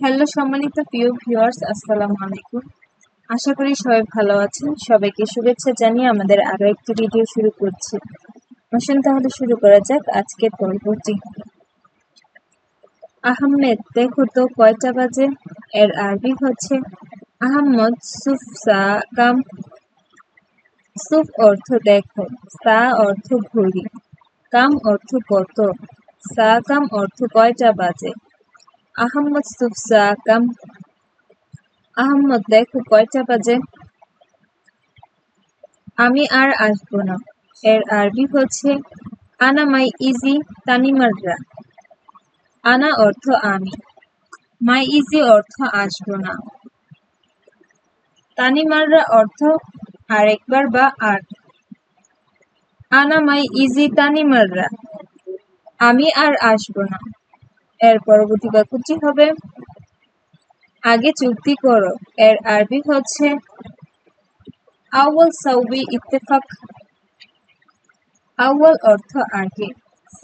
Hello সম্মানিত প্রিয় viewers, আসসালামু আলাইকুম। আশা করি সবাই ভালো আছেন। সবাইকে শুভেচ্ছা জানিয়ে আমাদের আরও একটি ভিডিও শুরু করছি। আসুন তাহলে শুরু করা যাক আজকের পর্বটি। আহমেদ, দেখো তো কয়টা বাজে? এর আরবি হচ্ছে আহমদ সুফ সা কাম। সুফ অর্থ দেখো, সা অর্থ ঘড়ি। কাম অর্থ কত? সা কাম অর্থ কয়টা বাজে? আহম্মদ সুফসা কাম আহম্মদ দেখো কয়টা বাজে? আমি আর আসব না। এর আরবি হচ্ছে, আনা মাই ইজি তানিমাররা। আনা অর্থ আমি। মাই ইজি অর্থ আসব না। তানিমাররা অর্থ আরেকবার বা আর। আনা মাই ইজি তানিমাররা। আমি আর আসব না। এর পরবর্তী বাক্যটি হবে, আগে চুক্তি করো। এর আরবি হচ্ছে, আউয়াল সাউবি ইত্তেফাক। আউয়াল অর্থ আগে,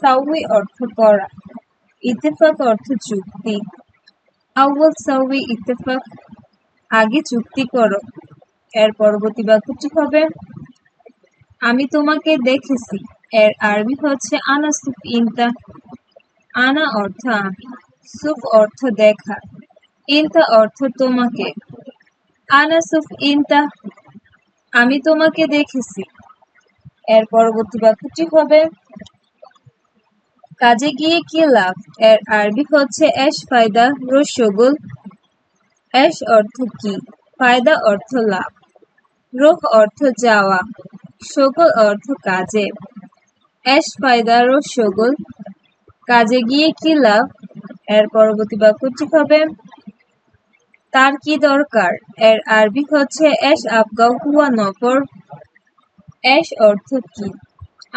সাউবি অর্থ করা ইত্তেফাক অর্থ চুক্তি। আউয়াল সাউবি ইত্তেফাক, আগে চুক্তি করো। এর পরবর্তী বাক্যটি হবে, আমি তোমাকে দেখেছি। এর আরবি হচ্ছে, আনাসুফ ইনতা। আনা অর্থ আমি সুফ অর্থ দেখা, ইনতা অর্থ তোমাকে। আনা সুফ ইনতা, আমি তোমাকে দেখেছি। এর পরবর্তী বাক্যটি হবে, কাজে গিয়ে কি লাভ? এর আরবি হচ্ছে, এস ফায়দা রসগুল। এস অর্থ কি? ফায়দা অর্থ লাভ। রোহ অর্থ যাওয়া। সকল অর্থ কাজে। এস ফায়দা রসগুল। কাজে গিয়ে কি লাভ? এর পরবর্তী বাক্যটি হবে। তার কি দরকার? এর আরবি হচ্ছে এস আফগা হুয়া নফর। এস অর্থ কি?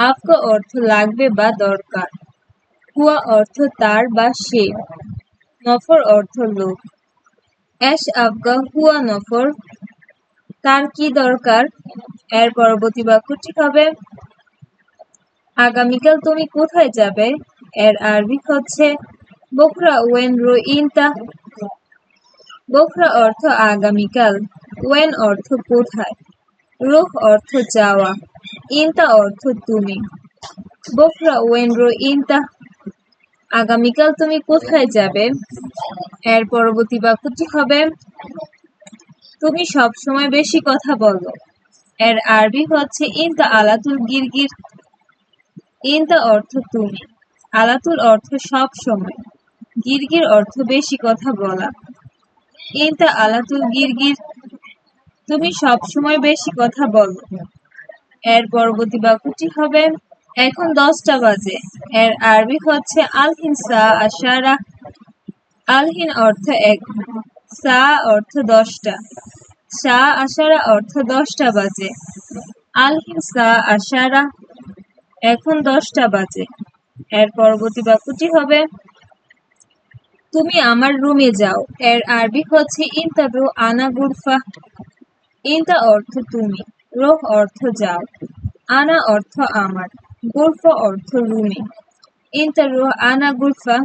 আফগা অর্থ লাগবে বা দরকার। হুয়া অর্থ তার বা সে। নফর অর্থ লোক। এস আফগা হুয়া নফর। তার কি দরকার? এর পরবর্তী বাক্যটি হবে। আগামীকাল তুমি কোথায় যাবে? এর আরবি হচ্ছে বোখরা ওয়েন রো ইনতা বোখরা অর্থ আগামীকাল, ওয়েন অর্থ কোথায়, রোহ অর্থ যাওয়া, ইনতা অর্থ তুমি। বোখরা ওয়েন রো ইনতা আগামীকাল তুমি কোথায় যাবে? এর পরবর্তী বাক্যটি হবে, তুমি সব সময় বেশি কথা বলো। এর আরবি হচ্ছে ইনতা আলাতুল গিরগির। ইনতা অর্থ তুমি। আলাতুল অর্থ সব সময়। গিরগির অর্থ বেশি কথা বলা। ইনতা আলাতুল গিরগির, তুমি সব সময় বেশি কথা বলো। এর পরবর্তী বাক্যটি হবে, এখন দশটা বাজে। এর আরবি হচ্ছে আলহিন সা আশারা। আলহিন অর্থ এক, সা অর্থ দশটা। সা আশারা অর্থ দশটা বাজে। আলহিন সা আশারা, এখন দশটা বাজে। এর পরবর্তী বাক্যটি হবে, তুমি আমার রুমে যাও। এর আরবি হচ্ছে ইন্তারু আনা গুরফা। ইন্তা অর্থ, তুমি। রোহ অর্থ, যাও। আনা অর্থ, আমার। গুরফা অর্থ, রুমে। ইন্তারু আনা গুরফা,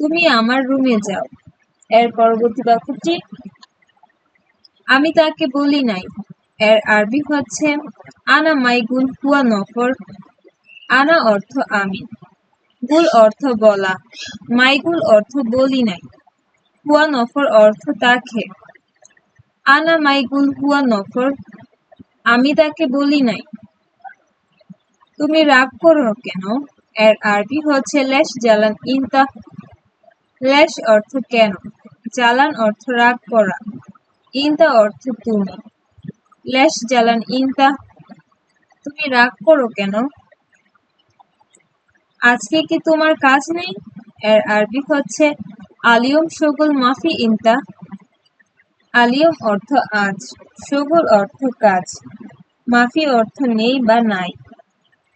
তুমি আমার রুমে যাও। এর পরবর্তী বাক্যটি, আমি তাকে বলি নাই। এর আরবি হচ্ছে, আনা মাইগুন হুয়া নফর। আনা অর্থ আমি। গুল অর্থ বলা। মাইগুল অর্থ বলি নাই। হুয়া নফর অর্থ তাকে। আনা মাইগুল হুয়া নফর আমি তাকে বলি নাই। তুমি রাগ করো কেন? এর আরবি হচ্ছে লেশ জালান ইনতা লেশ অর্থ কেন? জালান অর্থ রাগ করা। ইনতা অর্থ তুমি। লেশ জালান ইনতা তুমি রাগ করো কেন? আজকে কি তোমার কাজ নেই? এর আরবি হচ্ছে, আলিয়ম সগুল মাফি ইনতা। আলিয়ম অর্থ আজ সগুল অর্থ কাজ। মাফি অর্থ নেই বা নাই।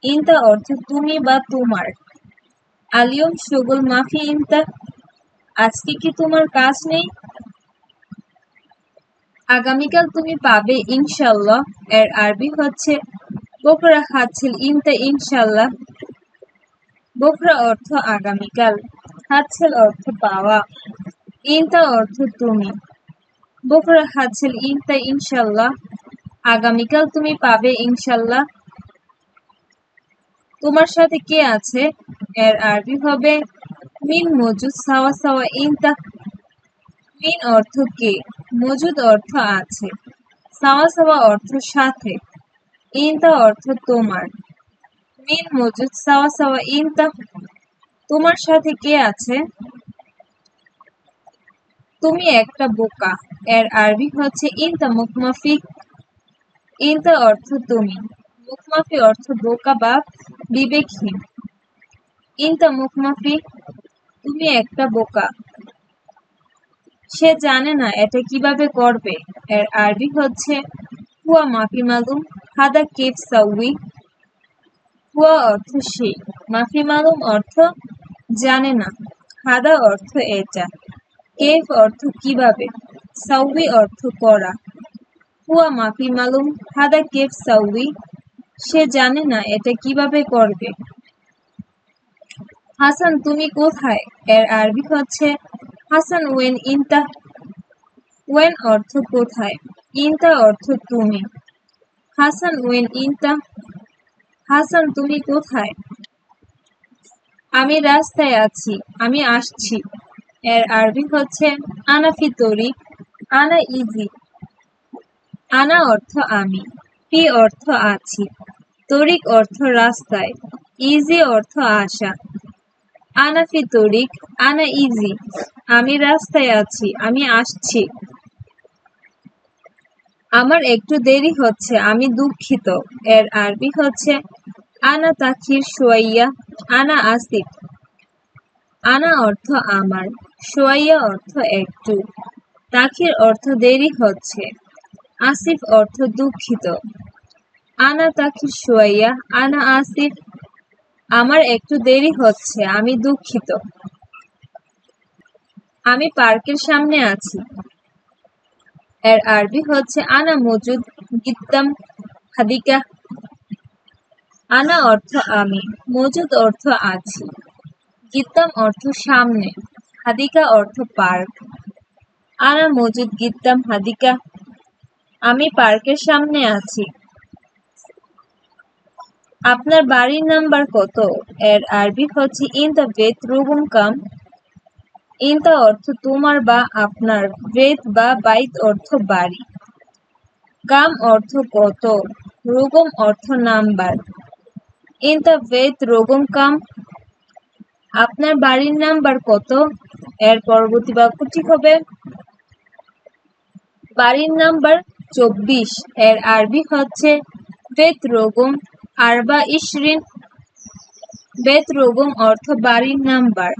ইনতা অর্থ তুমি বা তোমার। আলিয়ম সগুল মাফি ইনতা। আজকে কি তোমার কাজ নেই? আগামীকাল তুমি পাবে ইনশাল্লাহ এর আরবি হচ্ছে বকরা খাচ্ছিল ইনতা ইনশাল্লাহ বকরা অর্থ আগামীকাল, হাতছেল অর্থ পাওয়া, ইনতা অর্থ তুমি। বকরা হাতছেল, ইনতা ইনশাল্লাহ। আগামীকাল তুমি পাবে ইনশাল্লাহ। তোমার সাথে কে আছে? এর আরবি হবে, মিন মজুদ সাওয়া সাওয়া ইনতা। মিন অর্থ কে? মজুদ অর্থ আছে। সাওয়া সাওয়া অর্থ সাথে। ইনতা অর্থ তোমার। মিন মজুদ সাওয়া সাওয়া ইনতা তোমার সাথে কে আছে? তুমি একটা বোকা। এর আরবি হচ্ছে ইনতা মুখমাফি। ইনতা অর্থ তুমি। মুখমাফি অর্থ বোকা বা বিবেকহীন। ইনতা মুখমাফি। তুমি একটা বোকা। সে জানে না এটা কীভাবে করবে। এর আরবি হচ্ছে, হুয়া মাফি মালুম, হাদা কেফ সাউই হুয়া অর্থ সে মাফি মালুম অর্থ জানে না। হাদা অর্থ এটা। কেফ অর্থ কীভাবে? সাউই অর্থ করা। হুয়া মাফি মালুম। হাদা কেফ সাউই সে জানে না এটা কীভাবে করবে। হাসান, তুমি কোথায়? এর আরবি হচ্ছে, হাসান ওয়েন ইনতা ওয়েন অর্থ কোথায়? ইনতা অর্থ তুমি। হাসান ওয়েন ইনতা হাসান, তুমি কোথায়? আমি রাস্তায় আছি, আমি আসছি। এর আরবি হচ্ছে আনাফি তরি আনা ইজি আনা অর্থ আমি ফি অর্থ আছি তরিক অর্থ রাস্তায় ইজি অর্থ আসা আনাফি তরিক আনা ইজি আমি রাস্তায় আছি, আমি আসছি আমার একটু দেরি হচ্ছে, আমি দুঃখিত। এর আরবি হচ্ছে, আনা তাখির সোয়াইয়া, আনা আসিফ। আনা অর্থ আমার, সোয়াইয়া অর্থ একটু। তাখির অর্থ দেরি হচ্ছে, আসিফ অর্থ দুঃখিত। আনা তাখির সোয়াইয়া, আনা আসিফ, আমার একটু দেরি হচ্ছে, আমি দুঃখিত। আমি পার্কের সামনে আছি। এর আরবি হচ্ছে, আনা মজুদ গিদ্দাম হাদিকা। আনা অর্থ আমি, মজুদ অর্থ আছি। গিদ্দাম অর্থ সামনে, হাদিকা অর্থ পার্ক। আনা মজুদ গিদ্দাম হাদিকা, আমি পার্কের সামনে আছি। আপনার বাড়ির নাম্বার কত? এর আরবি হচ্ছে, ইন দ্য বেত রুগুম কাম। ইন দ্য অর্থ তোমার বা আপনার বেত বা বাইত অর্থ বাড়ি। কাম অর্থ কত রুগম অর্থ নাম্বার। ইন দ্য বেত রুগম, কাম। আপনার বাড়ির নাম্বার কত? এর পরবর্তী বাক্যটি হবে। বাড়ির নাম্বার চব্বিশ, এর আরবি হচ্ছে বেত রোগম, আরবা, ইশরিন বেত রোগম অর্থ বাড়ির নাম্বার,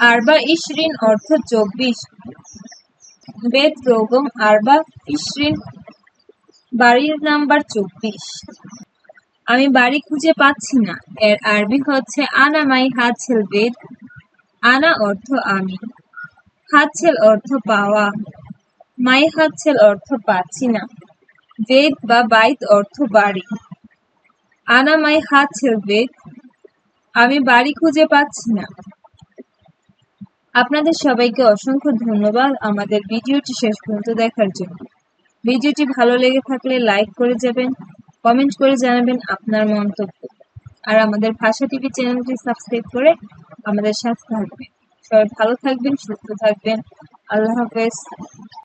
আরবা ইশরিন অর্থ চব্বিশ। বেত রোগম আরবা ইশরিন বাড়ির নাম্বার চব্বিশ। আমি বাড়ি খুঁজে পাচ্ছি না। এর আরবি হচ্ছে আনা মাই হাতছেল বেদ। আনা অর্থ আমি। হাতছেল অর্থ পাওয়া। মাই হাতছেল অর্থ পাচ্ছি না। বেদ বা বাইত অর্থ বাড়ি। আনা মাই হাতছেল বেদ। আমি বাড়ি খুঁজে পাচ্ছি না। আপনাদের সবাইকে অসংখ্য ধন্যবাদ আমাদের ভিডিওটি শেষ পর্যন্ত দেখার জন্য। ভিডিওটি ভালো লেগে থাকলে লাইক করে যাবেন, কমেন্ট করে জানাবেন আপনার মন্তব্য। আর আমাদের ভাষা টিভি চ্যানেলটি সাবস্ক্রাইব করে আমাদের সাথে থাকবেন। সবাই ভালো থাকবেন, সুস্থ থাকবেন। আল্লাহ হাফেজ।